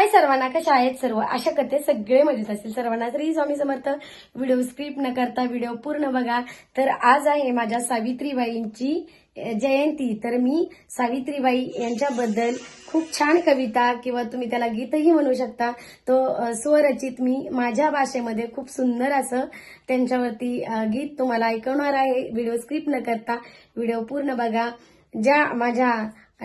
हाय सर्वांना कशा आहेत सर्व? आशा करते सगळे मजेत असतील. सर्वांना श्री स्वामी समर्थ व्हिडिओ स्क्रिप्ट न करता व्हिडिओ पूर्ण बघा. तर आज आहे माझ्या सावित्रीबाईंची जयंती. तर मी सावित्रीबाई यांच्याबद्दल खूप छान कविता किंवा तुम्ही त्याला गीतही म्हणू शकता. तो स्वरचित मी माझ्या भाषेमध्ये खूप सुंदर असं त्यांच्यावरती गीत तुम्हाला ऐकवणार आहे. व्हिडिओ स्क्रिप्ट न करता व्हिडिओ पूर्ण बघा. ज्या माझ्या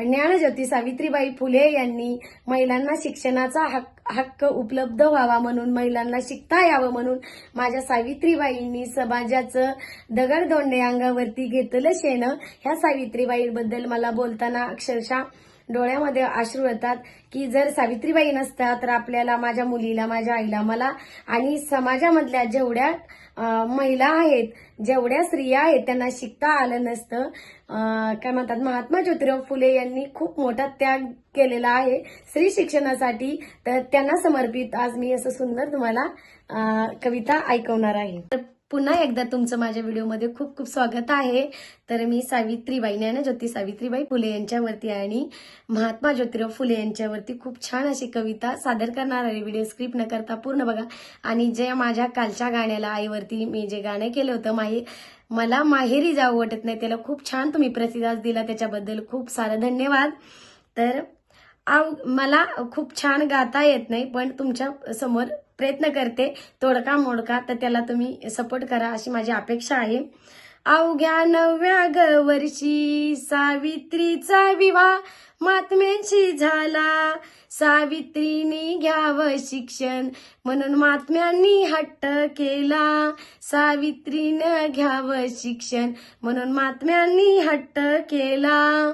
ज्ञानज्योती सावित्रीबाई फुले यांनी महिलांना शिक्षणाचा हक हक्क उपलब्ध व्हावा म्हणून महिलांना शिकता यावं म्हणून माझ्या सावित्रीबाईंनी समाजाचं दगडदोंडे अंगावरती घेतलं शेणं. ह्या सावित्रीबाईंबद्दल मला बोलताना अक्षरशः डोळ्यामध्ये अश्रू येतात की जर सावित्रीबाई नसत्या तर आपल्याला माझ्या मुलीला माझ्या आईला मला आणि समाजामधल्या जेवढ्या महिला आहेत जेवढ्या स्त्रिया आहेत त्यांना शिकता आलं नसतं. काय म्हणतात महात्मा ज्योतिराव फुले यांनी खूप मोठा त्याग केलेला आहे स्त्री शिक्षणासाठी. तर त्यांना समर्पित आज मी असं सुंदर तुम्हाला कविता ऐकवणार आहे. तर पुन्हा एकदा तुमचं माझ्या व्हिडिओमध्ये खूप खूप स्वागत आहे. तर मी सावित्रीबाई ज्ञानज्योती सावित्रीबाई फुले यांच्यावरती आणि महात्मा ज्योतिराव फुले यांच्यावरती खूप छान अशी कविता सादर करणार आहे. व्हिडिओ स्क्रिप्ट न करता पूर्ण बघा. आणि जे माझ्या कालच्या गाण्याला आईवरती मी जे गाणं केलं होतं माही मला माहेरी जावं वाटत नाही त्याला खूप छान तुम्ही प्रतिसाद दिला त्याच्याबद्दल खूप सारं धन्यवाद. तर आव मला खूप छान गाता येत नाही पण तुमच्यासमोर प्रयत्न करते. तोडका मोडका तर त्याला तुम्ही सपोर्ट करा अशी माझी अपेक्षा आहे. अवघ्या नवव्या ग वर्षी सावित्रीचा विवाह महात्म्याची झाला. सावित्रीने घ्यावं शिक्षण म्हणून महात्म्यांनी हट्ट केला. सावित्रीनं घ्यावं शिक्षण म्हणून महात्म्यांनी हट्ट केला.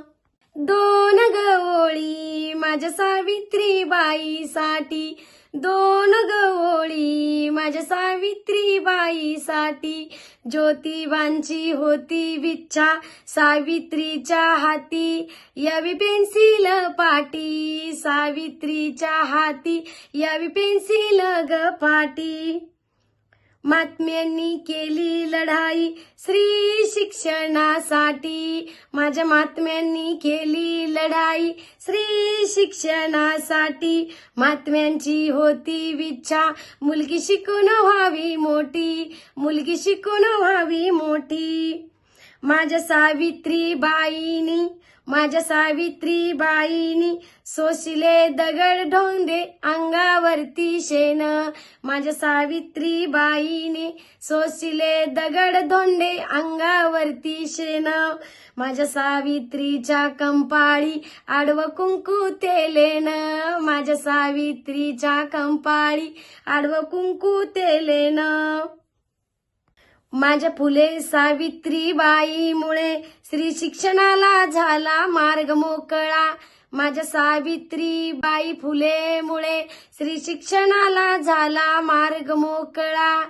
दोन गवळी माझ्या सावित्रीबाईसाठी दोन गवळी माझ्या सावित्रीबाईसाठी. ज्योतिबांची होती विच्छा सावित्रीच्या हाती. यावी पेन्सिल पाटी सावित्रीच्या हाती. यावी पेन्सिल ग पाटी महात्म्यांनी केली लढाई स्त्री शिक्षणासाठी. माझ्या महात्म्यांनी केली लढाई स्त्री शिक्षणासाठी. महात्म्यांची होती विच्छा मुलगी शिकून व्हावी मोठी मुलगी शिकून व्हावी मोठी. माझ्या सावित्रीबाईनी माझ्या सावित्रीबाईनी सोशिले दगड ढोंदे अंगावरती शेण. माझ्या सावित्रीबाईने सोशिले दगड धोंडे अंगावरती शेण. माझ्या सावित्रीच्या कंपाळी आडव कुंकू तेलेन माझ्या सावित्रीच्या कंपाळी आडव कुंकू तेलेन माझ्या फुले सावित्रीबाईमुळे श्री शिक्षणाला झाला मार्ग मोकळा. माझ्या सावित्रीबाई फुलेमुळे श्री शिक्षणाला झाला मार्ग मोकळा.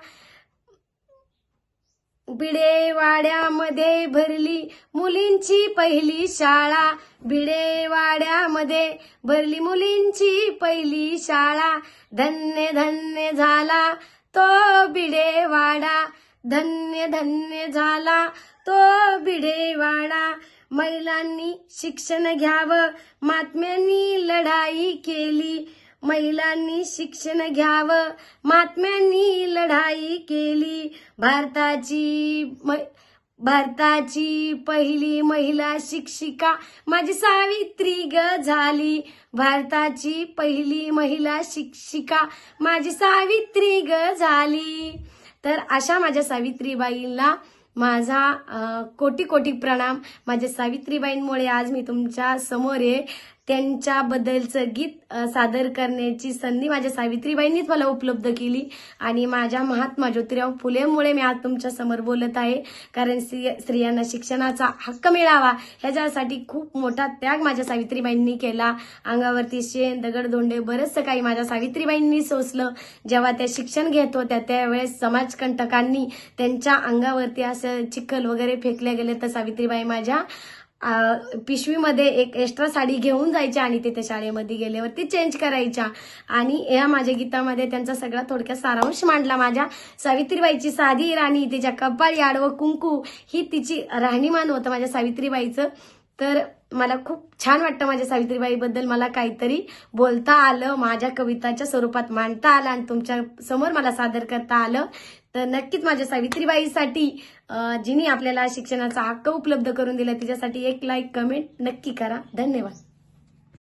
बिडेवाड्यामध्ये भरली मुलींची पहिली शाळा. बिडेवाड्यामध्ये भरली मुलींची पहिली शाळा. धन्य धन्य झाला तो बिडेवाडा. धन्य धन्य झाला तो बिडेवाडा महिलांनी शिक्षण घ्यावं महात्म्यांनी लढाई केली. महिलांनी शिक्षण घ्यावं महात्म्यांनी लढाई केली. भारताची म- भारताची पहिली महिला शिक्षिका माझी सावित्री ग झाली. भारताची पहिली महिला शिक्षिका माझी सावित्री ग झाली. तर अशा माझ्या सावित्रीबाईंना माझा कोटी कोटी प्रणाम. माझ्या सावित्रीबाईंमुळे आज मी तुमच्यासमोर आहे. त्यांच्याबद्दलचं गीत सादर करण्याची संधी माझ्या सावित्रीबाईंनीच मला उपलब्ध केली आणि माझ्या महात्मा ज्योतिराव फुलेमुळे मी आज तुमच्यासमोर बोलत आहे. कारण स्त्री- स्त्रियांना शिक्षणाचा हक्क मिळावा ह्याच्यासाठी खूप मोठा त्याग माझ्या सावित्रीबाईंनी केला. अंगावरती शेण दगडधोंडे बरंचसं काही माझ्या सावित्रीबाईंनी सोसलं. जेव्हा त्या शिक्षण घेत होत्या त्यावेळेस समाजकंटकांनी त्यांच्या अंगावरती असं चिखल वगैरे फेकले गेले तर सावित्रीबाई माझ्या पिशवीमध्ये एक एक्स्ट्रा साडी घेऊन जायच्या आणि तिथे शाळेमध्ये गेल्यावरती चेंज करायच्या. आणि या माझ्या गीतामध्ये त्यांचा सगळा थोडक्यात सारांश मांडला माझ्या. सावित्रीबाईची साधी राणी तिच्या कपाळी आडवं कुंकू ही तिची राहणीमान होतं माझ्या सावित्रीबाईचं. तर मला खूप छान वाटतं माझ्या सावित्रीबाईबद्दल मला काहीतरी बोलता आलं माझ्या कविताच्या स्वरूपात मांडता आलं आणि तुमच्यासमोर मला सादर करता आलं. तर नक्कीच माझ्या सावित्रीबाईसाठी जिने आपल्याला शिक्षणाचा हक्क उपलब्ध करून दिला तिच्यासाठी एक लाईक कमेंट नक्की करा. धन्यवाद.